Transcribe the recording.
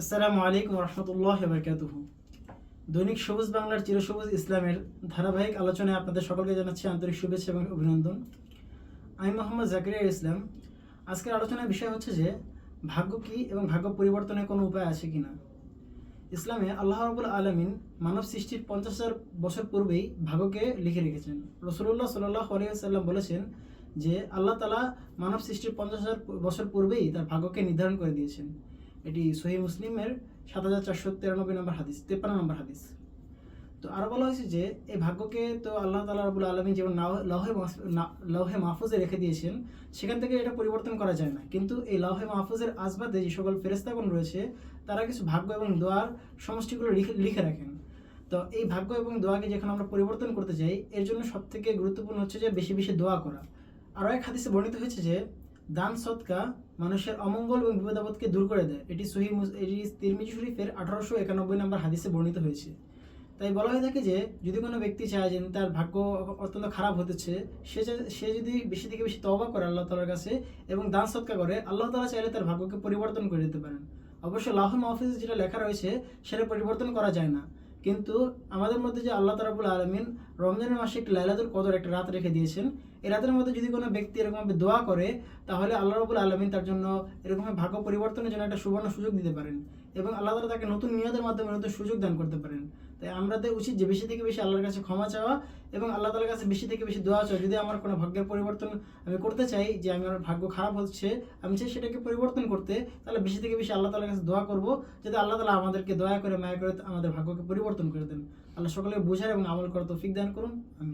আসসালামু আলাইকুম রহমতুল্লাহ বরকাতুহ দৈনিক সবুজ বাংলার চিরসবুজ ইসলামের ধারাবাহিক আলোচনায় আপনাদের সকলকে জানাচ্ছি আন্তরিক শুভেচ্ছা এবং অভিনন্দন। আমি মোহাম্মদ জাকিরিয়া ইসলাম। আজকের আলোচনার বিষয় হচ্ছে যে, ভাগ্য কি এবং ভাগ্য পরিবর্তনের কোনো উপায় আছে কিনা ইসলামে আল্লাহ রবুল আলমিন মানব সৃষ্টির পঞ্চাশ হাজার বছর পূর্বেই ভাগ্যকে লিখে রেখেছেন। রসুল্লাহ সাল্লাহ আলিয়াল্লাম বলেছেন যে, আল্লাহ তালা মানব সৃষ্টির পঞ্চাশ হাজার বছর পূর্বেই তার ভাগ্যকে নির্ধারণ করে দিয়েছেন। এটি সহি মুসলিমের সাত হাজার চারশো তিরানব্বই নম্বর হাদিস, তেপ্পান্ন নম্বর হাদিস। তো আরও বলা হয়েছে যে, এই ভাগ্যকে তো আল্লাহ তালা রবুল আলমী যেমন লৌহে লৌহে মাহফুজে রেখে দিয়েছেন, সেখান থেকে এটা পরিবর্তন করা যায় না। কিন্তু এই লৌহে মাহফুজের আসবাদে যে সকল ফেরেস্তাগণ রয়েছে, তারা কিছু ভাগ্য এবং দোয়ার সমষ্টিগুলো লিখে লিখে রাখেন। তো এই ভাগ্য এবং দোয়াকে যেখানে আমরা পরিবর্তন করতে চাই এর জন্য সবথেকে গুরুত্বপূর্ণ হচ্ছে যে, বেশি বেশি দোয়া করা। আরও এক হাদিসে বর্ণিত হয়েছে যে দান সৎকা মানুষের অমঙ্গল এবং বিপদাপদকে দূর করে দেয়। এটি সহি এটি তিরমিজি শরীফের আঠারোশো একানব্বই নম্বর হাদিসে বর্ণিত হয়েছে। তাই বলা হয়ে থাকে যে, যদি কোনো ব্যক্তি চায় যে তার ভাগ্য অত্যন্ত খারাপ হতেছে, সে সে যদি বেশি থেকে বেশি তওবা করে আল্লাহ তালার কাছে এবং দান সৎকা করে, আল্লাহ তালা চাইলে তার ভাগ্যকে পরিবর্তন করে দিতে পারেন। অবশ্য লাহ মাহফিজে যেটা লেখা রয়েছে, সেটা পরিবর্তন করা যায় না। কিন্তু আমাদের মধ্যে যে আল্লাহ তারাবুল আলমিন রমজানের মাসে একটি লাইলাতুল কদর একটা রাত রেখে দিয়েছেন এই রাতের মধ্যে যদি কোনো ব্যক্তি এরকমভাবে দোয়া করে, তাহলে আল্লাহ রবুল আলমিন তার জন্য এরকমভাবে ভাগ্য পরিবর্তনের জন্য একটা সুবর্ণ সুযোগ দিতে পারেন এবং আল্লাহ তালা তাকে নতুন নিয়তের মাধ্যমে নতুন সুযোগ দান করতে পারেন। তাই আমাদের উচিত যে বেশি থেকে বেশি আল্লাহর কাছে ক্ষমা চাওয়া এবং আল্লাহ তালার কাছে বেশি থেকে বেশি দোয়া চাওয়া। যদি আমার কোনো ভাগ্যের পরিবর্তন আমি করতে চাই, যে আমি আমার ভাগ্য খারাপ হচ্ছে, আমি চাই সেটাকে পরিবর্তন করতে, তাহলে বেশি থেকে বেশি আল্লাহ তালার কাছে দোয়া করব যাতে আল্লাহ তালা আমাদেরকে দয়া করে, মায়া করে আমাদের ভাগ্যকে পরিবর্তন করে দেন। আল্লাহ সকলে বোঝার এবং আমল করার তৌফিক দান করুন। আমি